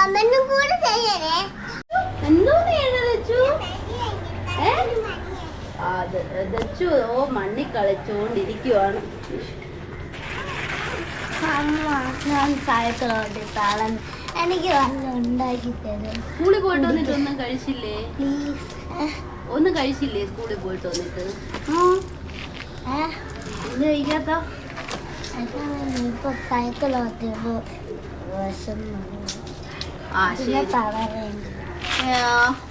കമന്റും കൂടെ ചെയ്യണേ. എന്തോ ചെയ്യണു അത് ദച്ചു ഓ മണ്ണി കളിച്ചുകൊണ്ടിരിക്കുവാണ് താളം എനിക്ക് ഉണ്ടാക്കി തരും. സ്കൂളിൽ പോയിട്ട് വന്നിട്ട് ഒന്നും കഴിച്ചില്ലേ? ഒന്നും കഴിച്ചില്ലേ സ്കൂളിൽ പോയിട്ട് വന്നിട്ട്? എന്ത് കഴിക്കാത്ത? ഇപ്പൊ സൈക്കിൾ വിഷമ. ആ ശരി.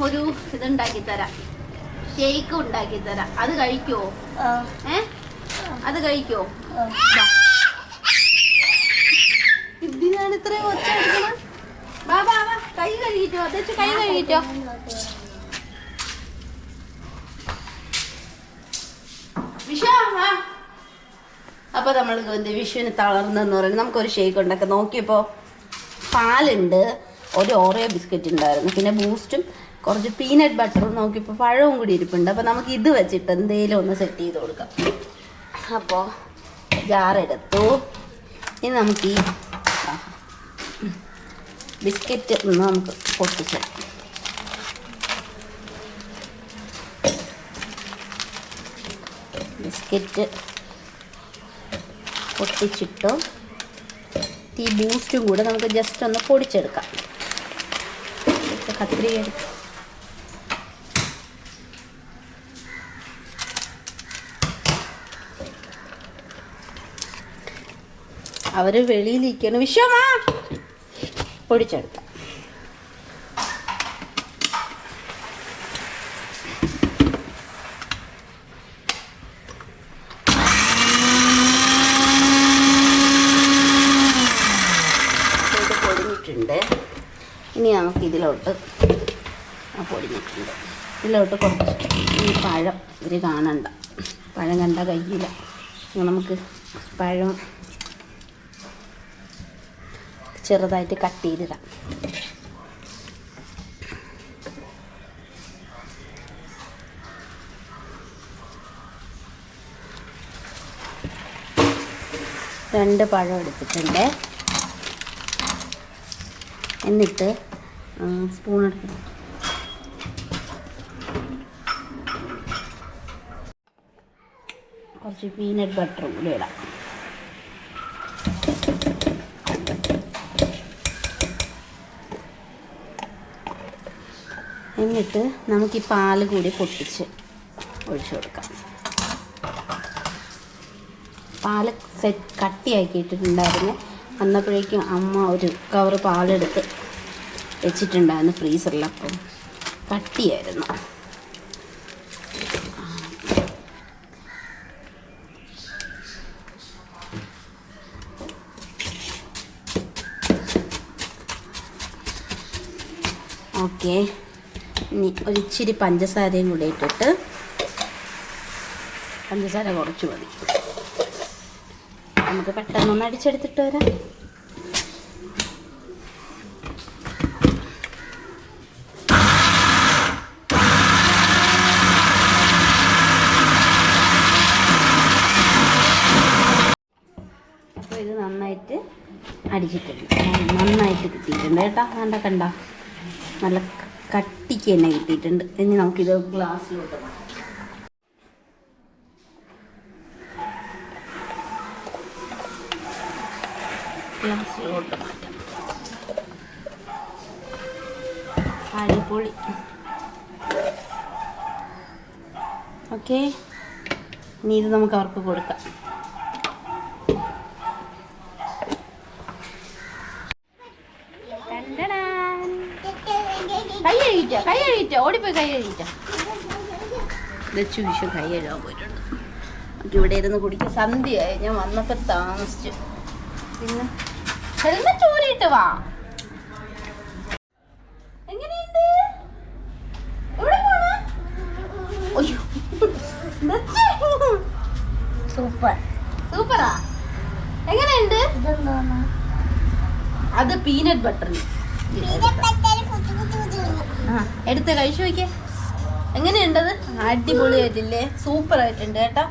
ഒരു ഇതുണ്ടാക്കി തരാം. ഷേക്ക് ഉണ്ടാക്കി തരാം. അത് കഴിക്കോ ഏ? അത് കഴിക്കോ ഇതിനാണ് ഇത്രയും ഒച്ച എടുക്കണം വാ വാ വാ. കൈ കഴുകിട്ടോ? അതെച്ച് കൈ കഴുകിട്ടോ? അപ്പൊ വാ. അപ്പോൾ നമ്മൾ എന്ത് വിഷുവിന് തളർന്നെന്ന് പറയുന്നത് നമുക്കൊരു ഷേക്ക് ഉണ്ടാക്കാം. നോക്കിയപ്പോ പാലുണ്ട്. ഒരു ഓറിയോ ബിസ്ക്കറ്റ് ഉണ്ടായിരുന്നു. പിന്നെ ബൂസ്റ്റും കുറച്ച് പീനട്ട് ബട്ടറും നോക്കിയപ്പോൾ പഴവും കൂടി ഇരിപ്പുണ്ട്. അപ്പോൾ നമുക്ക് ഇത് വെച്ചിട്ട് എന്തെങ്കിലും ഒന്ന് സെറ്റ് ചെയ്ത് കൊടുക്കാം. അപ്പോൾ ജാറെടുത്തു ഇനി നമുക്ക് ഈ ബിസ്ക്കറ്റ് ഒന്ന് നമുക്ക് പൊട്ടിച്ച് ബിസ്ക്കറ്റ് പൊട്ടിച്ചിട്ടു ഈ ബൂസ്റ്റും കൂടെ നമുക്ക് ജസ്റ്റ് ഒന്ന് പൊടിച്ചെടുക്കാം. എടുത്ത് അവർ വെളിയിലിരിക്കണ വിശ്വമാ! പൊടിച്ചെടുക്കാം. പൊടിഞ്ഞിട്ടുണ്ട്. ഇനി നമുക്ക് ഇതിലോട്ട് പൊടിഞ്ഞിട്ടുണ്ട് ഇതിലോട്ട് കുറച്ച് ഈ പഴം ഇവർ കാണണ്ട. പഴം കണ്ട കയ്യില്ല നമുക്ക് പഴം ചെറുതായിട്ട് കട്ട് ചെയ്തിടാം. രണ്ട് പഴം എടുത്തിട്ടുണ്ട്. എന്നിട്ട് സ്പൂൺ എടുക്കണം കുറച്ച് പീനട്ട് ബട്ടറും കൂടി ഇടാം. എന്നിട്ട് നമുക്ക് ഈ പാൽ കൂടി പൊട്ടിച്ച് ഒഴിച്ചു കൊടുക്കാം. പാൽ സെറ്റ് കട്ടിയാക്കിയിട്ടുണ്ടായിരുന്നു വന്നപ്പോഴേക്കും അമ്മ ഒരു കവറ് പാലെടുത്ത് വെച്ചിട്ടുണ്ടായിരുന്നു ഫ്രീസറിൽ അപ്പം കട്ടിയായിരുന്നു. ഓക്കെ. ഇനി ഒരിച്ചിരി പഞ്ചസാരയും കൂടെ ഇട്ടിട്ട് പഞ്ചസാര കുറച്ച് മതി. നമുക്ക് പെട്ടെന്ന് ഒന്ന് അടിച്ചെടുത്തിട്ട് വരാം. ഇത് നന്നായിട്ട് അടിച്ചിട്ടുണ്ട്. നന്നായിട്ട് കിട്ടിയിട്ടുണ്ട് കേട്ടോ. വേണ്ട കണ്ട. നല്ല കട്ടിക്ക് തന്നെ കിട്ടിയിട്ടുണ്ട്. ഇനി നമുക്കിത് ഗ്ലാസ്സിലോട്ട് ഗ്ലാസ്സിലോട്ട് മാറ്റാം. ഓക്കെ. ഇനി ഇത് നമുക്ക് അവർക്ക് കൊടുക്കാം. കൈ കഴുകിറ്റോ കൈ കഴുകിറ്റോ ഓടിപ്പോയി കൈ കഴുകിറ്റോ ലച്ചു വിഷു കൈ കഴുകാൻ പോയിട്ടുണ്ട്. നമുക്ക് ഇവിടെ ഇരുന്ന് സന്ധ്യയായി ഞാൻ വന്നപ്പോൾ താമസിച്ചു. പിന്നെ ഹെൽമെറ്റ് ഊരിയിട്ട് വാ. എങ്ങനെയുണ്ട്? എവിടെ പോണു? അയ്യോ. ലച്ചു. സൂപ്പർ. സൂപ്പറാ. എങ്ങനെയുണ്ട്? അത് പീനട്ട് ബട്ടർ ആ എടുത്ത് കഴിച്ചു നോക്കിയേ. എങ്ങനെയുണ്ടത്? അടിപൊളിയായിട്ടില്ലേ? സൂപ്പർ ആയിട്ടുണ്ട് കേട്ടോ.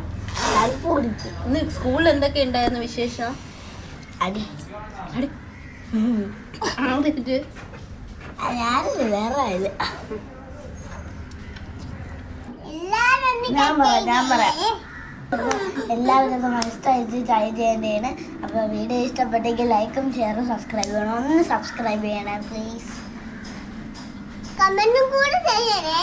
ഇന്ന് സ്കൂളിൽ എന്തൊക്കെ ഉണ്ടായിരുന്നു വിശേഷം? അടി. അടി. വേറെ ഞാൻ പറയാം ഞാൻ പറയാം. എല്ലാവരും മനസ്സിലായിട്ട് ട്രൈ ചെയ്യേണ്ടതാണ്. അപ്പോൾ വീഡിയോ ഇഷ്ടപ്പെട്ടെങ്കിൽ ലൈക്കും ഷെയറും സബ്സ്ക്രൈബ് ചെയ്യണം. ഒന്ന് സബ്സ്ക്രൈബ് ചെയ്യണേ പ്ലീസ് കമന്റും കൂടെ ചെയ്യണേ.